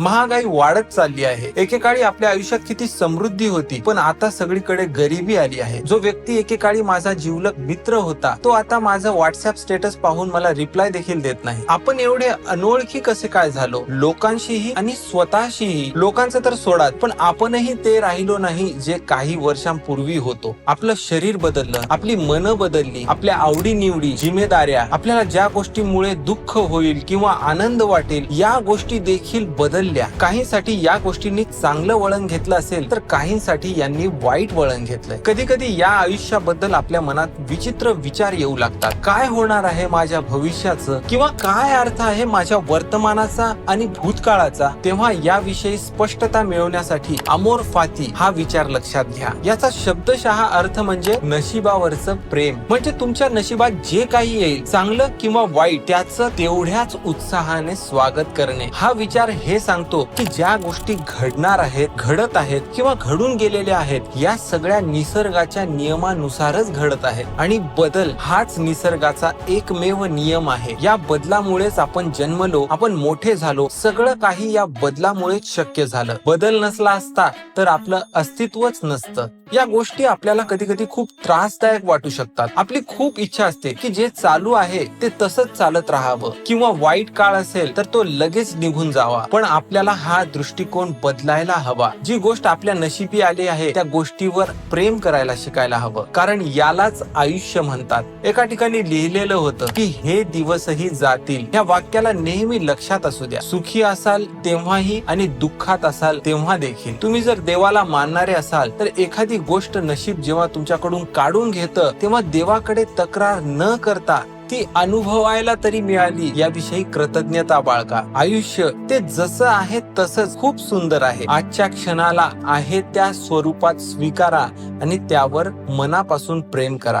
महागाई वाढत चालली आहे. एकेकाळी आपल्या आयुष्यात किती समृद्धी होती पण आता सगळीकडे गरिबी आली आहे. जो व्यक्ती एकेकाळी माझा जीवलक मित्र होता तो आता माझा व्हॉट्सअप स्टेटस पाहून मला रिप्लाय देखील देत नाही. आपण एवढे अनोळखी कसे काय झालो? लोकांशीही आणि स्वतःशीही. लोकांचं तर सोडात पण आपणही ते राहिलो नाही जे काही वर्षांपूर्वी होतो. आपलं शरीर बदललं आपली मन बदलली आपल्या आवडी निवडी जिम्मेदाऱ्या आपल्याला ज्या गोष्टीमुळे दुःख होईल किंवा आनंद वाटेल या गोष्टी देखील बदलल्या काहींसाठी या गोष्टींनी चांगलं वळण घेतलं असेल तर काहींसाठी यांनी वाईट वळण घेतलंय. कधी कधी या आयुष्याबद्दल आपल्या मनात विचित्र विचार येऊ लागतात. काय होणार आहे माझ्या भविष्याचं? किंवा काय अर्थ आहे माझ्या वर्तमानाचा आणि भूतकाळाचा? तेव्हा याविषयी स्पष्टता मिळवण्यासाठी अमोर फाती हा विचार लक्षात घ्या. याचा शब्दशहा अर्थ म्हणजे नशिबावरचं प्रेम. म्हणजे तुमच्या नशिबात जे काही येईल चांगलं किंवा वाईट त्याचं तेवढ्याच उत्साहाने स्वागत करणे. हा विचार हे सांगतो की ज्या गोष्टी घडणार आहेत घडत आहेत किंवा घडून गेलेल्या आहेत या सगळ्या निसर्गाच्या नियमानुसारच घडत आहेत. आणि बदल हाच निसर्गाचा एकमेव नियम आहे. या बदलामुळेच आपण जन्मलो आपण मोठे झालो सगळं काही या बदलामुळेच शक्य झालं. बदल नसला असता तर आपलं अस्तित्वच नसतं. या गोष्टी आपल्याला कधी कधी खूप त्रासदायक वाटू शकतात. आपली खूप इच्छा असते की जे चालू आहे ते तसंच चालत राहावं. किंवा वाईट काळ असेल तर तो लगेच निघून जावा. पण आपल्याला हा दृष्टिकोन बदलायला हवा. जी गोष्ट आपल्या नशिबी आली आहे त्या गोष्टीवर प्रेम करायला शिकायला हवं. कारण यालाच आयुष्य म्हणतात. एका ठिकाणी लिहिलेलं होतं की हे दिवसही जातील. या वाक्याला नेहमी लक्षात असू द्या. सुखी असाल तेव्हाही आणि दुःखात असाल तेव्हा देखील. तुम्ही जर देवाला मानणारे असाल तर एखादी गोष्ट नशीब जेव्हा तुमच्याकडून काढून घेतं तेव्हा देवाकडे तक्रार न करता ती अनुभवायला तरी मिळाली. याविषयी कृतज्ञता बाळगा. आयुष्य ते जसं आहे तसंच खूप सुंदर आहे. आजच्या क्षणाला आहे त्या स्वरूपात स्वीकारा आणि त्यावर मनापासून प्रेम करा.